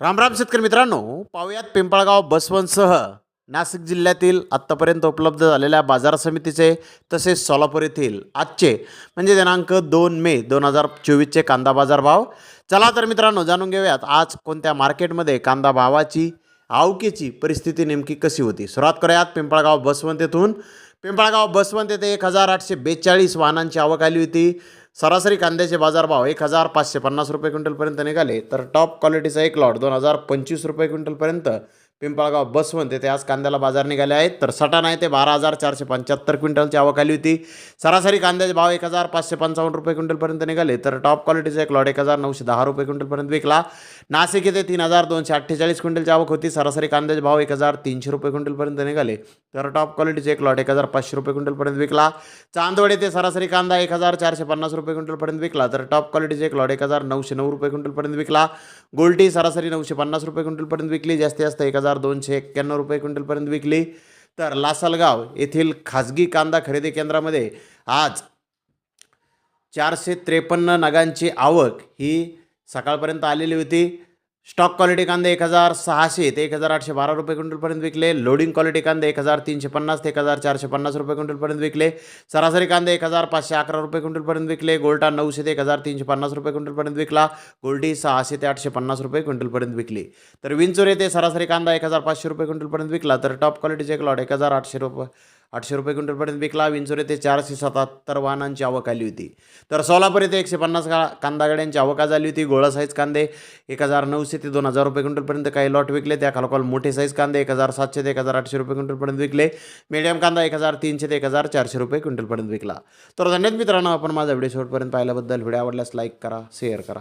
रामराम शेतकरी मित्रांनो पाहुयात पिंपळगाव बसवंतसह. नाशिक जिल्ह्यातील आत्तापर्यंत उपलब्ध झालेल्या बाजार समितीचे तसेच सोलापूर येथील आजचे म्हणजे दिनांक दोन मे दोन हजार चोवीसचे कांदा बाजार भाव. चला तर मित्रांनो जाणून घेऊयात आज कोणत्या मार्केटमध्ये कांदा भावाची आवकेची परिस्थिती नेमकी कशी होती? सुरुवात करूयात पिंपळगाव बसवंत येथून. पिंपळगाव बसवंत येथे एक हजार आठशे बेचाळीस वाहनांची आवक आली होती. सरासरी कांद्याचे बाजारभाव एक हजार पाचशे पन्नास रुपये क्विंटलपर्यंत निघाले तर टॉप क्वालिटीचा एक लॉट दोन हजार पंचवीस रुपये क्विंटलपर्यंत. पिंपळगाव बसवंत येथे आज कांद्याला बाजार निघाले आहेत तर सटाणा येथे बारा हजार चारशे पंच्याहत्तर क्विंटलची आवक आली होती. सरासरी कांद्याचे भाव एक हजार पाचशे पंचावन्न रुपये क्विंटलपर्यंत निघाले तर टॉप क्वालिटीचा एक लॉट एक हजार नऊशे दहा रुपये क्विंटलपर्यंत विकला. नाशिक येथे तीन हजार दोनशे अठ्ठेचाळीस क्विंटलची आवक होती सरासरी कांद्याचे भाव एक हजार तीनशे रुपये क्विंटलपर्यंत निघाले. तर टॉप क्वालिटीचे एक लॉट एक हजार पाचशे रुपये क्विंटलपर्यंत विकला. चांदवड येथे सरासरी कांदा एक हजार चारशे पन्नास रुपये क्विंटलपर्यंत विकला. तर टॉप क्वालिटीचे एक लॉट एक हजार नऊशे नऊ रुपये क्विंटलपर्यंत विकला. गोल्टी सरासरी नऊशे पन्नास रुपये क्विंटलपर्यंत विकली. जास्तीत जास्त एक हजार दोनशे एक्क्याण्णव रुपये क्विंटलपर्यंत विकली. तर लासलगाव येथील खाजगी कांदा खरेदी केंद्रामध्ये आज चारशे त्रेपन्न नगांची आवक ही सकाळपर्यंत आलेली होती. स्टॉक क्वालिटी कांदे एक हजार सहाशे ते एक हजार आठशे बारा रुपये क्विंटलपर्यंत विकले. लोडिंग क्वालिटी कांदे एक हजार तीनशे पन्नास ते एक हजार चारशे पन्नास रुपये क्विंटलपर्यंत विकले. सरासरी कांदे एक हजार पाचशे अकरा रुपये क्विंटलपर्यंत विकले. गोल्टा नऊशे ते एक हजार तीनशे पन्नास रुपये क्विंटलपर्यंत विकला. गोल्टी सहाशे ते आठशे पन्नास रुपये क्विंटलपर्यंत विकली. तर विंचोर येथे सरासरी कांदा एक हजार पाचशे रुपये क्विंटलपर्यंत विकला. तर टॉप क्वालिटीचे एक लॉट एक हजार आठशे रुपये आठशे रुपये क्विंटलपर्यंत विकला. विंचूर येथे चारशे सत्याहत्तर वाहनांची आवक आली होती. तर सोलापूर येथे एकशे पन्नास का कांदा गाड्यांची आवक झाली होती. गोळा साईज कांदे एक हजार नऊशे ते दोन हजार रुपये क्विंटलपर्यंत काही लॉट विकले. त्या खालोखाल मोठे साईज कांदे एक हजार सातशे ते एक हजार आठशे रुपये क्विंटलपर्यंत विकले. मीडियम कांदा एक हजार तीनशे ते एक हजार चारशे रुपये क्विंटलपर्यंत विकला. तर धन्यवाद मित्रांनो आपण माझा व्हिडिओ शेवटपर्यंत पाहिल्याबद्दल. व्हिडिओ आवडल्यास लाईक करा शेअर करा.